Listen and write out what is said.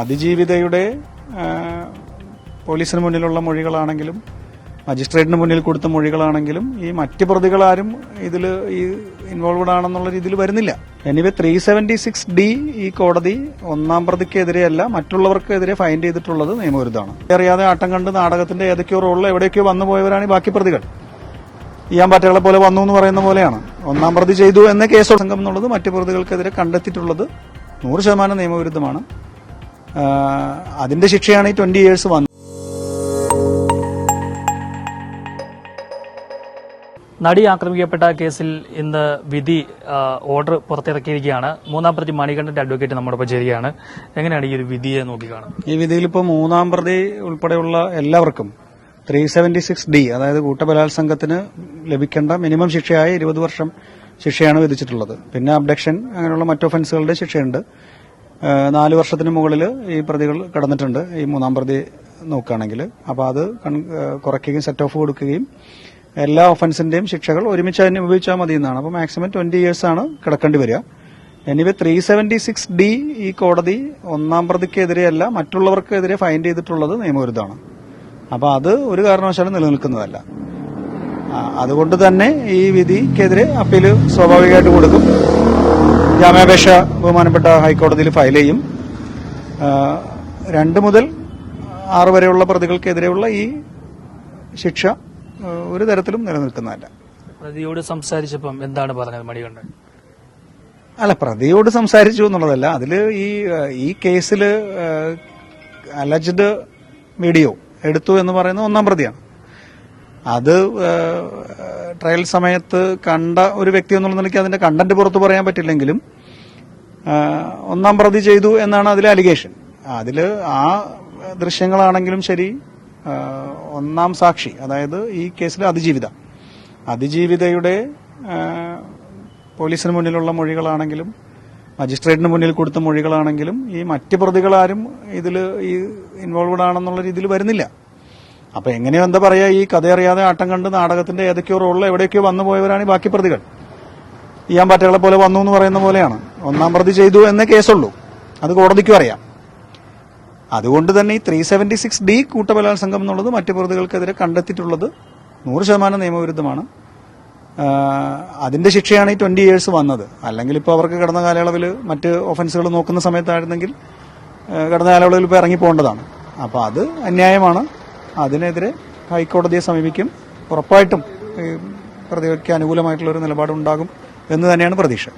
അതിജീവിതയുടെ പോലീസിന് മുന്നിലുള്ള മൊഴികളാണെങ്കിലും മജിസ്ട്രേറ്റിന് മുന്നിൽ കൊടുത്ത മൊഴികളാണെങ്കിലും ഈ മറ്റ് പ്രതികളാരും ഇതിൽ ഈ ഇൻവോൾവഡ് ആണെന്നുള്ള രീതിയിൽ വരുന്നില്ല. Anyway three seventy six D ഈ കോടതി ഒന്നാം പ്രതിക്കെതിരെയല്ല മറ്റുള്ളവർക്കെതിരെ ഫൈൻഡ് ചെയ്തിട്ടുള്ളത് നിയമവിരുദ്ധമാണ് അറിയാതെ ആട്ടം കണ്ട് നാടകത്തിന്റെ ഏതൊക്കെയോ റോളിൽ എവിടെയൊക്കെയോ വന്നു പോയവരാണ് ഈ ബാക്കി പ്രതികൾ. ഇയാൻ പാറ്റകളെ പോലെ വന്നു എന്ന് പറയുന്ന പോലെയാണ്. ഒന്നാം പ്രതി ചെയ്തു എന്ന കേസ് സംഘം എന്നുള്ളത് മറ്റു പ്രതികൾക്കെതിരെ കണ്ടെത്തിയിട്ടുള്ളത് നൂറ് ശതമാനം നിയമവിരുദ്ധമാണ് അതിന്റെ ശിക്ഷയാണ് ഈ ട്വന്റി ഇയേഴ്സ് വന്നത്. നടി ആക്രമിക്കപ്പെട്ട കേസിൽ ഇന്ന് വിധി ഓർഡർ പുറത്തിറക്കിയിരിക്കുകയാണ്. മൂന്നാം പ്രതി മണികണ്ഠന്റെ അഡ്വക്കേറ്റ് നമ്മോടൊപ്പം ചേരുകയാണ്. എങ്ങനെയാണ് ഈ ഒരു വിധിയെ നോക്കിക്കാണുന്നത് ഈ വിധിയിൽ ഇപ്പോൾ മൂന്നാം പ്രതി ഉൾപ്പെടെയുള്ള എല്ലാവർക്കും ത്രീ സെവന്റി സിക്സ് ഡി അതായത് കൂട്ടബലാത്സംഗത്തിന് ലഭിക്കേണ്ട മിനിമം ശിക്ഷയായ ഇരുപത് വർഷം ശിക്ഷയാണ് വിധിച്ചിട്ടുള്ളത്. പിന്നെ അബ്ഡക്ഷൻ അങ്ങനെയുള്ള മറ്റു ഒഫൻസുകളുടെ ശിക്ഷയുണ്ട്. നാല് വർഷത്തിന് മുകളിൽ ഈ പ്രതികൾ കടന്നിട്ടുണ്ട്. ഈ മൂന്നാം പ്രതി നോക്കുകയാണെങ്കിൽ. അപ്പോൾ അത് കുറയ്ക്കുകയും സെറ്റ് ഓഫ് കൊടുക്കുകയും എല്ലാ ഒഫൻസിന്റെയും ശിക്ഷകൾ ഒരുമിച്ച് അനുഭവിച്ചാൽ മതി എന്നാണ്. അപ്പോൾ മാക്സിമം ട്വന്റി ഇയേഴ്സ് ആണ് കിടക്കേണ്ടി വരിക. Anyway three seventy six D ഈ കോടതി ഒന്നാം പ്രതിക്കെതിരെയല്ല മറ്റുള്ളവർക്കെതിരെ ഫൈൻഡ് ചെയ്തിട്ടുള്ളത് നിയമവിരുദ്ധമാണ്. അപ്പോൾ അത് ഒരു കാരണവശാലും നിലനിൽക്കുന്നതല്ല. അതുകൊണ്ട് തന്നെ ഈ വിധിക്കെതിരെ അപ്പീൽ സ്വാഭാവികമായിട്ട് കൊടുക്കും. ജാമ്യാപേക്ഷ ബഹുമാനപ്പെട്ട ഹൈക്കോടതിയിൽ ഫയൽ ചെയ്യും. രണ്ട് മുതൽ ആറ് വരെയുള്ള പ്രതികൾക്കെതിരെയുള്ള ഈ ശിക്ഷ ഒരു തരത്തിലും നിലനിൽക്കുന്നതല്ല. പ്രതിയോട് സംസാരിച്ചപ്പം എന്താണ് പറഞ്ഞത് മണികണ്ഠൻ? അല്ല പ്രതിയോട് സംസാരിച്ചു എന്നുള്ളതല്ല. അതിൽ ഈ ഈ കേസിൽ അലജ്ഡ് വീഡിയോ എടുത്തു എന്ന് പറയുന്നത് ഒന്നാം പ്രതിയാണ്. അത് ട്രയൽ സമയത്ത് കണ്ട ഒരു വ്യക്തി എന്നുള്ള നിലയ്ക്ക് അതിന്റെ കണ്ടന്റ് പുറത്തു പറയാൻ പറ്റില്ലെങ്കിലും ഒന്നാം പ്രതി ചെയ്തു എന്നാണ് അതിലെ അലിഗേഷൻ. അതിൽ ആ ദൃശ്യങ്ങളാണെങ്കിലും ശരി ഒന്നാം സാക്ഷി അതായത് ഈ കേസിൽ അതിജീവിത. അതിജീവിതയുടെ പോലീസിന് മുന്നിലുള്ള മൊഴികളാണെങ്കിലും മജിസ്ട്രേറ്റിന് മുന്നിൽ കൊടുത്ത മൊഴികളാണെങ്കിലും ഈ മറ്റ് പ്രതികളാരും ഇതിൽ ഈ ഇൻവോൾവഡ് ആണെന്നുള്ള രീതിയിൽ വരുന്നില്ല. അപ്പൊ എങ്ങനെയോ എന്താ പറയാ ഈ കഥയറിയാതെ ആട്ടം കണ്ട് നാടകത്തിന്റെ ഏതൊക്കെയോ റോളിൽ എവിടെയൊക്കെയോ വന്നു പോയവരാണ് ഈ ബാക്കി പ്രതികൾ. ഇയാൻ പാറ്റകളെ പോലെ വന്നു എന്ന് പറയുന്ന പോലെയാണ്. ഒന്നാം പ്രതി ചെയ്തു എന്നേ കേസുള്ളൂ. അത് കോടതിക്കും അറിയാം. അതുകൊണ്ട് തന്നെ ഈ ത്രീ സെവന്റി സിക്സ് ഡി കൂട്ടബലാത്സംഗം എന്നുള്ളത് മറ്റു പ്രതികൾക്കെതിരെ കണ്ടെത്തിയിട്ടുള്ളത് നൂറ് ശതമാനം നിയമവിരുദ്ധമാണ്. അതിന്റെ ശിക്ഷയാണ് ഈ ട്വന്റി ഇയേഴ്സ് വന്നത്. അല്ലെങ്കിൽ ഇപ്പോൾ അവർക്ക് കിടന്ന കാലയളവിൽ മറ്റ് ഒഫൻസുകൾ നോക്കുന്ന സമയത്തായിരുന്നെങ്കിൽ കിടന്ന കാലയളവിൽ ഇപ്പോൾ ഇറങ്ങി പോകേണ്ടതാണ്. അപ്പോൾ അത് അന്യായമാണ്. അതിനെതിരെ ഹൈക്കോടതിയെ സമീപിക്കും. ഉറപ്പായിട്ടും പ്രതികൾക്ക് അനുകൂലമായിട്ടുള്ള ഒരു നിലപാടുണ്ടാകും എന്ന് തന്നെയാണ് പ്രതീക്ഷ.